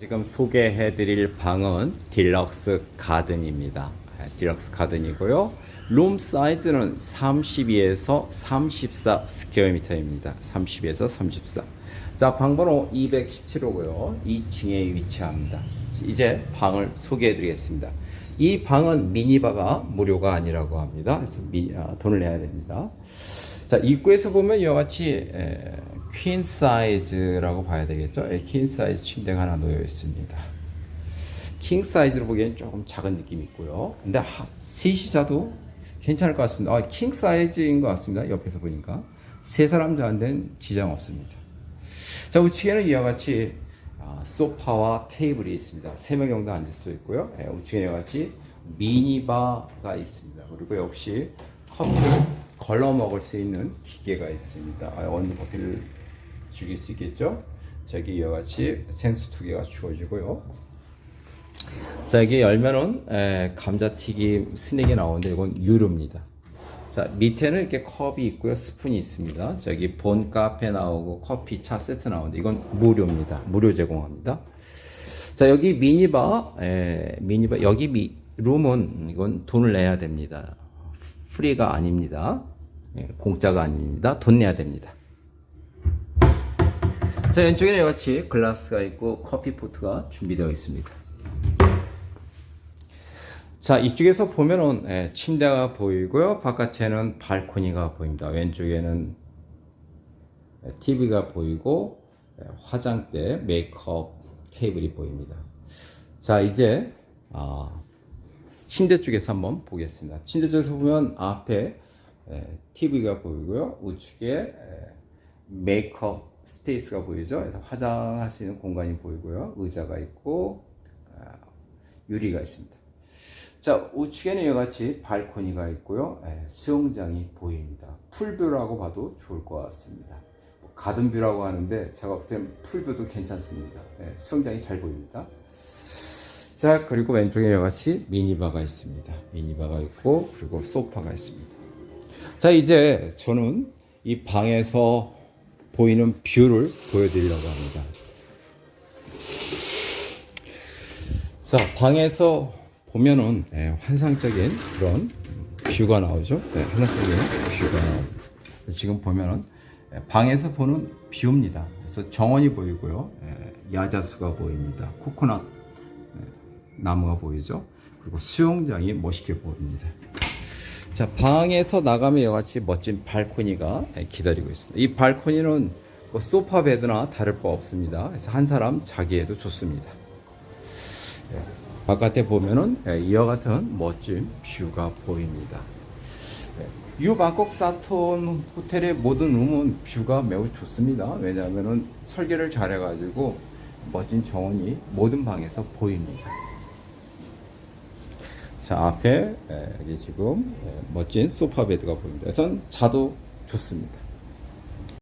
지금 소개해드릴 방은 딜럭스 가든입니다. 네, 딜럭스 가든이고요. 룸 사이즈는 32에서 34 스퀘어미터입니다. 32에서 34. 자, 방 번호 217호고요. 2층에 위치합니다. 이제 방을 소개해드리겠습니다. 이 방은 미니바가 무료가 아니라고 합니다. 그래서 미, 아, 돈을 내야 됩니다. 자, 입구에서 보면 이와 같이 에, 퀸 사이즈라고 봐야 되겠죠? 예, 퀸 사이즈 침대가 하나 놓여 있습니다. 킹 사이즈로 보기엔 조금 작은 느낌이 있고요. 근데 하, 셋이 자도 괜찮을 것 같습니다. 아, 킹 사이즈인 것 같습니다. 옆에서 보니까 세 사람 자는데는 지장 없습니다. 자, 우측에는 이와 같이 아, 소파와 테이블이 있습니다. 세 명 정도 앉을 수 있고요. 예, 우측에 이와 같이 미니바가 있습니다. 그리고 역시 커피를 걸러 먹을 수 있는 기계가 있습니다. 아, 원두 커피를 즐길 수 있겠죠? 저기 이와 같이 생수 두 개가 주어지고요. 자, 여기 열면은 에, 감자튀김 스낵이 나오는데 이건 유료입니다. 자, 밑에는 이렇게 컵이 있고요. 스푼이 있습니다. 저기 본 카페 나오고 커피, 차 세트 나오는데 이건 무료입니다. 무료 제공합니다. 자, 여기 미니바, 에, 미니바, 여기 미, 룸은 이건 돈을 내야 됩니다. 프리가 아닙니다. 예, 공짜가 아닙니다. 돈 내야 됩니다. 자, 왼쪽에는 같이 글라스가 있고 커피 포트가 준비되어 있습니다. 자, 이쪽에서 보면은 예, 침대가 보이고요. 바깥에는 발코니가 보입니다. 왼쪽에는 TV가 보이고 예, 화장대, 메이크업 테이블이 보입니다. 자, 이제 아, 침대 쪽에서 한번 보겠습니다. 침대 쪽에서 보면 앞에 예, TV가 보이고요. 우측에 예, 메이크업 스페이스가 보이죠. 그래서 화장할 수 있는 공간이 보이고요. 의자가 있고 아, 유리가 있습니다. 자, 우측에는 이와 같이 발코니가 있고요. 예, 수영장이 보입니다. 풀뷰라고 봐도 좋을 것 같습니다. 뭐 가든뷰라고 하는데 제가 볼 때는 풀뷰도 괜찮습니다. 예, 수영장이 잘 보입니다. 자, 그리고 왼쪽에 같이 미니바가 있습니다. 미니바가 있고, 그리고 소파가 있습니다. 자, 이제 저는 이 방에서 보이는 뷰를 보여드리려고 합니다. 자, 방에서 보면은 예, 환상적인 그런 뷰가 나오죠. 네, 환상적인 뷰가 나옵니다. 지금 보면은 예, 방에서 보는 뷰입니다. 그래서 정원이 보이고요. 예, 야자수가 보입니다. 코코넛 예, 나무가 보이죠. 그리고 수영장이 멋있게 보입니다. 자, 방에서 나가면 이와 같이 멋진 발코니가 예, 기다리고 있습니다. 이 발코니는 뭐 소파 베드나 다를 바 없습니다. 그래서 한 사람 자기에도 좋습니다. 예, 바깥에 보면은 예, 이와 같은 멋진 뷰가 보입니다. 예, 유 방콕 사톤 호텔의 모든 룸은 뷰가 매우 좋습니다. 왜냐하면은 설계를 잘해가지고 멋진 정원이 모든 방에서 보입니다. 자 앞에 예, 지금 예, 멋진 소파 베드가 보입니다. 그래서 자도 좋습니다.